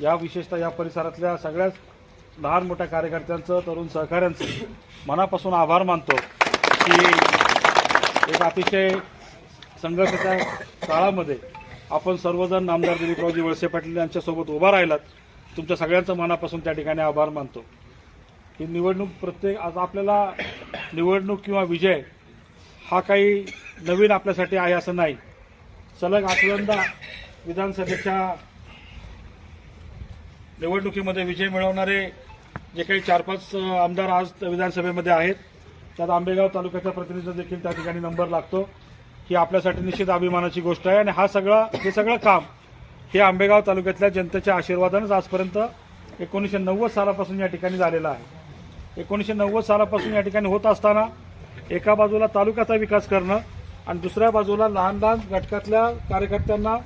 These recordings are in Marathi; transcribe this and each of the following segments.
या विशेषतः या परिसरातल्या सगळ्याच लहान मोठ्या कार्यकर्त्यांचं तरुण सहकाऱ्यांचं मनापासून आभार मानतो की एक अतिशय संघर्षाच्या काळामध्ये आपण सर्वजण नामदार दिलीपरावजी वळसे पाटील यांच्यासोबत उभा राहिलात. तुमच्या सगळ्यांचं मनापासून त्या ठिकाणी आभार मानतो. ही निवडणूक प्रत्येक आज आपल्याला निवडणूक किंवा विजय हा काही नवीन आपल्यासाठी आहे असं नाही. सलग आठव्यांदा विधानसभेच्या निवडणुकीमध्ये विजय मिळवणारे जे काही चार पाच आमदार आज विधानसभेमध्ये आहेत त्यात आंबेगाव तालुक्याचा प्रतिनिधी देखील त्या ठिकाणी नंबर लागतो. ही आपल्यासाठी निश्चित अभिमानाची गोष्ट आहे आणि हा सगळा हे सगळं काम हे आंबेगाव तालुक्यातल्या जनतेच्या आशीर्वादानंच आजपर्यंत एकोणीसशे नव्वद सालापासून या ठिकाणी झालेलं आहे. एकोणीसशे नव्वद सालापासून या ठिकाणी होत असताना एका बाजूला तालुक्याचा विकास करणं आणि दुसऱ्या बाजूला लहान लहान घटकातल्या कार्यकर्त्यांना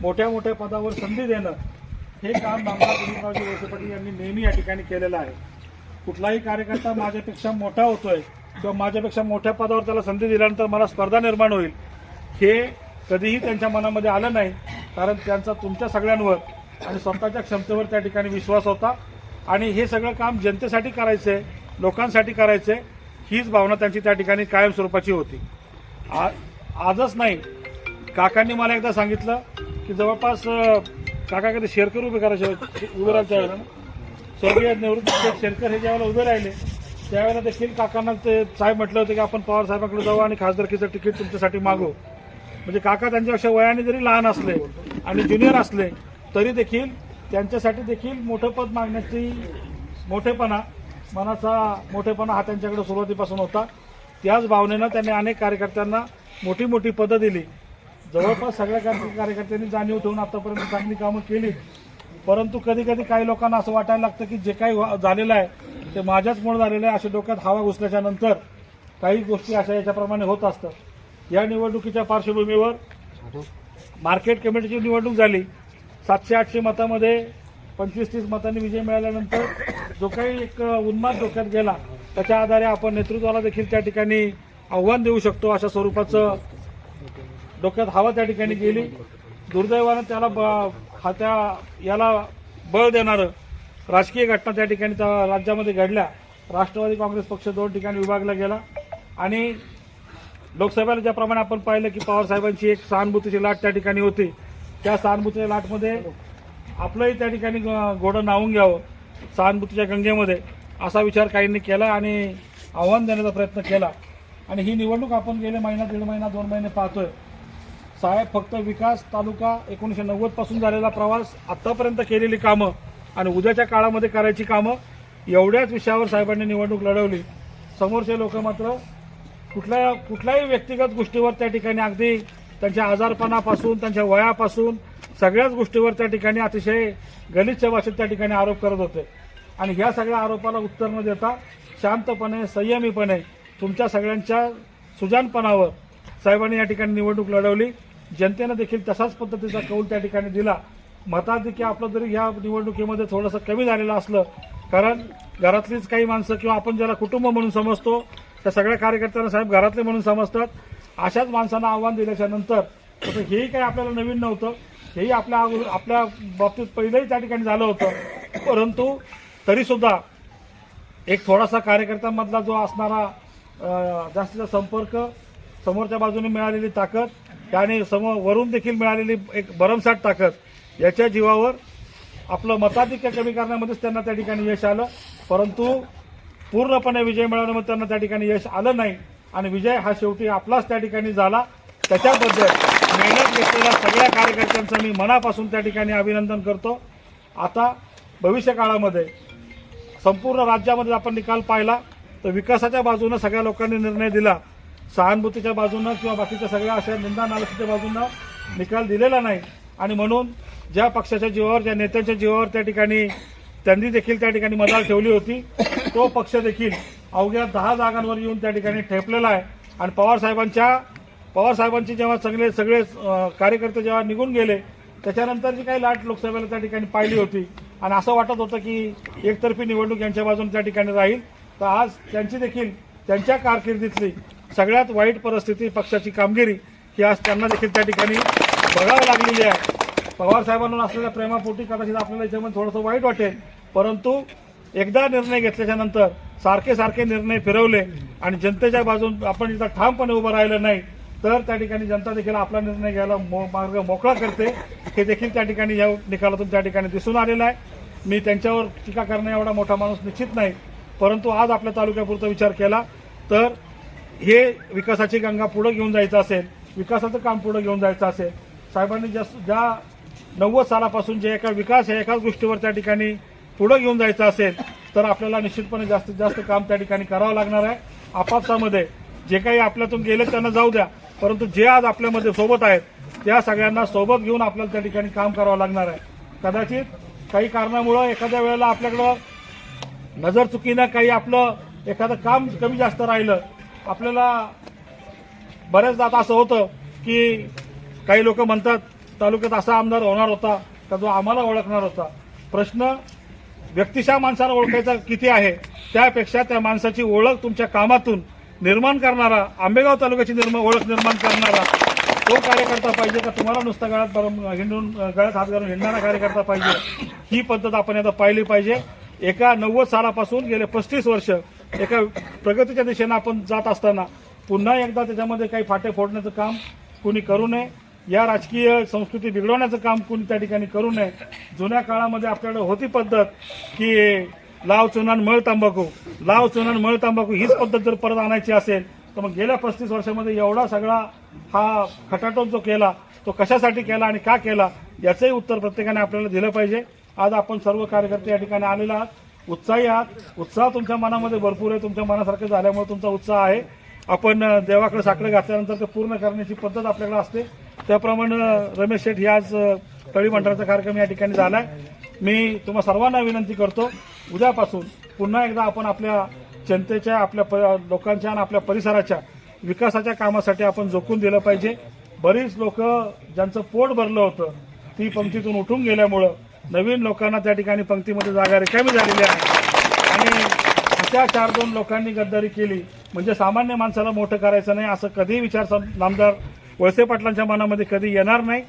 मोठ्या मोठ्या पदावर संधी देणं हे काम नामदार दिलीपरावजी वळसेपाटील यांनी नेहमी या ठिकाणी केलेलं आहे. कुठलाही कार्यकर्ता माझ्यापेक्षा मोठा होतोय किंवा माझ्यापेक्षा मोठ्या पदावर त्याला संधी दिल्यानंतर मला स्पर्धा निर्माण होईल हे कधीही त्यांच्या मनामध्ये आलं नाही कारण त्यांचा तुमच्या सगळ्यांवर आणि स्वतःच्या क्षमतेवर त्या ठिकाणी विश्वास होता. आणि हे सगळं काम जनतेसाठी करायचं आहे लोकांसाठी करायचंय हीच भावना त्यांची त्या ठिकाणी कायम स्वरूपाची होती. आ- आजच नाही काकांनी मला एकदा सांगितलं की जवळपास काका कधी शेरकर उभे करायचे उभे राहायच्या वेळेला. स्वर्गीय निवृत्त शेरकर हे ज्यावेळेला उभे राहिले त्यावेळेला देखील काकांना ते साहेब म्हटलं होतं की आपण पवार साहेबांकडे जाऊ आणि खासदारकीचं तिकीट तुमच्यासाठी मागू. म्हणजे काका त्यांच्यापेक्षा वयाने जरी लहान असले आणि ज्युनियर असले तरी देखील त्यांच्यासाठी देखील मोठं पद मागण्याची मोठेपणा मनाचा मोठेपणा हा त्यांच्याकडे सुरुवातीपासून होता. त्याच भावनेनं त्यांनी अनेक कार्यकर्त्यांना मोठी मोठी पदं दिली. जवळपास सगळ्या कार्य- कार्यकर्त्यांनी जाणीव ठेवून आतापर्यंत चांगली कामं केली. परंतु कधी कधी काही लोकांना असं वाटायला लागतं की जे काही झालेलं आहे ते माझ्याचमुळे झालेलं आहे अशा डोक्यात हवा घुसल्याच्या नंतर काही गोष्टी अशा याच्याप्रमाणे होत असतात. या निवडणुकीच्या पार्श्वभूमीवर मार्केट कमिटीची निवडणूक झाली. सातशे आठशे मतामध्ये पंचवीस तीस मतांनी विजय मिळाल्यानंतर जो काही एक उन्माद डोक्यात गेला त्याच्या आधारे आपण नेतृत्वाला देखील त्या ठिकाणी आव्हान देऊ शकतो अशा स्वरूपाचं डोक्यात हवा त्या ठिकाणी गेली. दुर्दैवानं त्याला ब- याला बळ देणारं राजकीय घटना त्या ठिकाणी त्या राज्यामध्ये घडल्या. राष्ट्रवादी काँग्रेस पक्ष दोन ठिकाणी विभागला गेला. आणि लोकसभेला ज्याप्रमाणे आपण पाहिलं की पवारसाहेबांची एक सहानुभूतीची लाट त्या ठिकाणी होती. त्या सहानुभूतीच्या लाटमध्ये आपलंही त्या ठिकाणी घोडं नावून घ्यावं सहानुभूतीच्या गंगेमध्ये असा विचार काहींनी केला आणि आव्हान देण्याचा प्रयत्न केला. आणि ही निवडणूक आपण गेले महिना दीड महिना दोन महिने पाहतोय. साहेब फक्त विकास तालुका एकोणीसशे नव्वदपासून झालेला प्रवास आतापर्यंत केलेली कामं आणि उद्याच्या काळामध्ये करायची कामं एवढ्याच विषयावर साहेबांनी निवडणूक लढवली. समोरचे लोक मात्र कुठल्या कुठल्याही व्यक्तिगत गोष्टीवर त्या ठिकाणी अगदी त्यांच्या आजारपणापासून त्यांच्या वयापासून सगळ्याच गोष्टीवर त्या ठिकाणी अतिशय गलिच्छ भाषेत त्या ठिकाणी आरोप करत होते. आणि ह्या सगळ्या आरोपाला उत्तर न देता शांतपणे संयमीपणे तुमच्या सगळ्यांच्या सुजानपणावर साहेबांनी या ठिकाणी निवडणूक लढवली. जनतेनं देखील तशाच पद्धतीचा कौल त्या ठिकाणी दिला. मताधिक्य आपलं जरी ह्या निवडणुकीमध्ये थोडंसं कमी झालेलं असलं कारण घरातलीच काही माणसं किंवा आपण ज्याला कुटुंब म्हणून समजतो त्या सगळ्या कार्यकर्त्यांना साहेब घरातले म्हणून समजतात. अशाच माणसांना आव्हान दिल्याच्या नंतर हेही काही आपल्याला नवीन नव्हतं. हेही आपल्या आपल्या बाबतीत पहिलंही त्या ठिकाणी झालं होतं. परंतु तरीसुद्धा एक थोडासा कार्यकर्त्यांमधला जो असणारा जास्तीचा संपर्क समोरच्या बाजूने मिळालेली ताकद त्याने समोर वरून देखील मिळालेली एक भरमसाठ ताकद याच्या जीवावर आपलं मताधिक्य कमी करण्यामध्येच त्यांना त्या ठिकाणी यश आलं. परंतु पूर्णपणे विजय मिळवण्यामध्ये त्यांना त्या ठिकाणी यश आलं नाही. आणि विजय हा शेवटी आपलाच त्या ठिकाणी झाला. त्याच्याबद्दल मेहनत घेतलेल्या सगळ्या कार्यकर्त्यांचं मी मनापासून त्या ठिकाणी अभिनंदन करतो. आता भविष्य काळामध्ये संपूर्ण राज्यामध्ये आपण निकाल पाहिला तर विकासाच्या बाजूनं सगळ्या लोकांनी निर्णय दिला. सहानुभूतीच्या बाजूनं किंवा बाकीच्या सगळ्या अशा निंदा नालसीच्या बाजूनं निकाल दिलेला नाही. आणि म्हणून ज्या पक्षाच्या जीवावर ज्या नेत्यांच्या जीवावर त्या ठिकाणी त्यांनी देखील त्या ठिकाणी मदार ठेवली होती तो पक्ष देखील अवघ्या दहा जागांवर येऊन त्या ठिकाणी ठेपलेला आहे. आणि पवारसाहेबांच्या पवारसाहेबांचे पवार जेव्हा सगळे सगळे कार्यकर्ते जेव्हा निघून गेले त्याच्यानंतर जी काही लाट लोकसभेला त्या ठिकाणी पाहिली होती. आणि असं वाटत होतं की एकतर्फी निवडणूक यांच्या बाजून त्या ठिकाणी राहील. तर आज त्यांची देखील त्यांच्या कारकिर्दीतली सगळ्यात वाईट परिस्थिती पक्षाची कामगिरी ही आज त्यांना देखील त्या ठिकाणी बघावं लागलेली आहे. पवार साहेबांना असलेल्या प्रेमापोटी कदाचित आपल्याला याच्यामध्ये थोडंसं वाईट वाटेल. परंतु एकदा निर्णय घेतल्याच्या नंतर सारखे सारखे निर्णय फिरवले आणि जनतेच्या बाजून आपण इथं ठामपणे उभं राहिलं नाही तर त्या ठिकाणी जनता देखील आपला निर्णय घ्यायला मो- मार्ग मोकळा करते. हे देखील त्या ठिकाणी या निकालातून त्या ठिकाणी दिसून आलेलं आहे. मी त्यांच्यावर टीका करणे एवढा मोठा माणूस निश्चित नाही परंतु आज आपल्या तालुक्यापुरता विचार केला तर हे विकासाची गंगा पुढे घेऊन जायचं असेल विकासाचं काम पुढे घेऊन जायचं असेल साहेबांनी ज्या ज्या नव्वद सालापासून जे एका विकास आहे एकाच गोष्टीवर त्या ठिकाणी पुढे घेऊन जायचं असेल तर आपल्याला निश्चितपणे जास्तीत जास्त काम त्या ठिकाणी करावं लागणार आहे. आपापसामध्ये जे काही आपल्यातून गेले त्यांना जाऊ द्या परंतु जे आज आपल्यामध्ये सोबत आहेत त्या सगळ्यांना सोबत घेऊन आपल्याला त्या ठिकाणी काम करावं लागणार आहे. कदाचित काही कारणामुळं एखाद्या वेळेला आपल्याकडं नजर चुकीनं काही आपलं एखादं काम कमी जास्त राहिलं आपल्याला बऱ्याचदा आता असं होतं की काही लोक म्हणतात तालुक्यात असा आमदार होणार होता का जो आम्हाला ओळखणार होता. प्रश्न व्यक्तिशः माणसाला ओळखायचा किती आहे त्यापेक्षा त्या माणसाची ओळख तुमच्या कामातून निर्माण करणारा आंबेगाव तालुक्याची निर्मा ओळख निर्माण करणारा तो कार्यकर्ता पाहिजे का? तुम्हाला नुसता गळ्यात हिंडून गळ्यात हात घालून हिंडणारा कार्यकर्ता पाहिजे. ही पद्धत आपण आता पाहिली पाहिजे. एका नव्वद सालापासून गेले पस्तीस वर्ष एका प्रगतीच्या दिशेनं आपण जात असताना पुन्हा एकदा त्याच्यामध्ये काही फाटे फोडण्याचं काम कुणी करू नये. या राजकीय संस्कृती बिघडवण्याचं काम कुणी त्या ठिकाणी करू नये. जुन्या काळामध्ये आपल्याकडे होती पद्धत की लाव चुनान मळ तंबाखू. लाव चुनान मळ तंबाखू हीच पद्धत जर परत आणायची असेल तर मग गेल्या पस्तीस वर्षामध्ये एवढा सगळा हा खटाटोप जो केला तो कशासाठी केला आणि का केला याचंही उत्तर प्रत्येकाने आपल्याला दिलं पाहिजे. आज आपण सर्व कार्यकर्ते या ठिकाणी आलेला आहात. उत्साही आहात. उत्साह तुमच्या मनामध्ये भरपूर आहे. तुमच्या मनासारखं झाल्यामुळे तुमचा उत्साह आहे. आपण देवाकडे साकडं घातल्यानंतर ते पूर्ण करण्याची पद्धत आपल्याकडे असते. त्याप्रमाणे रमेश शेठ ही आज तळी मंडळाचा कार्यक्रम या ठिकाणी झाला आहे मी तुम्हा सर्वांना विनंती करतो उद्यापासून पुन्हा एकदा आपण आपल्या जनतेच्या आपल्या प- लोकांच्या आणि आपल्या परिसराच्या विकासाच्या कामासाठी आपण झोकून दिलं पाहिजे. बरीच लोक ज्यांचं पोट भरलं होतं ती पंक्तीतून उठून गेल्यामुळं नवीन लोकांना त्या ठिकाणी पंक्तीमध्ये जागा रिकामी झालेली आहे. आणि अशा चार दोन लोकांनी गद्दारी केली. म्हणजे सामान्य माणसाला मोठं करायचं नाही असं कधीही विचार नामदार वळसे पाटलांच्या मनामध्ये कधी येणार नाही.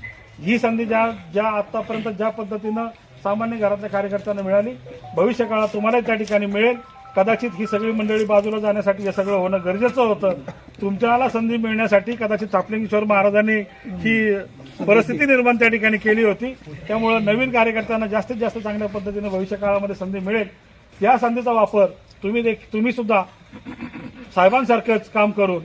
ही संधी ज्या ज्या आतापर्यंत ज्या पद्धतीनं सामान्य घरातल्या कार्यकर्त्यांना मिळाली भविष्य काळात तुम्हालाही त्या ठिकाणी मिळेल. कदाचित ही सगळी मंडळी बाजूला जाण्यासाठी हे सगळं होणं गरजेचं होतं. तुमच्याला संधी मिळण्यासाठी कदाचित चापलिंगेश्वर महाराजांनी ही परिस्थिती निर्माण त्या ठिकाणी केली होती. त्यामुळं नवीन कार्यकर्त्यांना जास्तीत जास्त चांगल्या पद्धतीने भविष्य काळामध्ये संधी मिळेल. या संधीचा वापर तुम्ही देख तुम्ही सुद्धा साहेबांसारखंच काम करून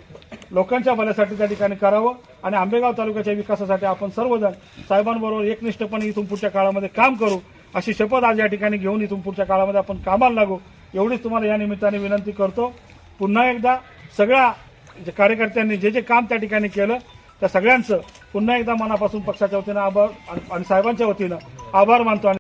लोकांच्या भल्यासाठी त्या ठिकाणी करावं आणि आंबेगाव तालुक्याच्या विकासासाठी आपण सर्वजण साहेबांबरोबर एकनिष्ठपणे इथून पुढच्या काळामध्ये काम करू अशी शपथ आज या ठिकाणी घेऊन इथून पुढच्या काळामध्ये आपण कामाला लागू. एवढीच तुम्हाला या निमित्ताने विनंती करतो. पुन्हा एकदा सगळ्या जे कार्यकर्त्यांनी जे जे काम त्या ठिकाणी केलं त्या सगळ्यांचं पुन्हा एकदा मनापासून पक्षाच्या वतीनं आभार आणि- आणि साहेबांच्या वतीनं आभार मानतो आणि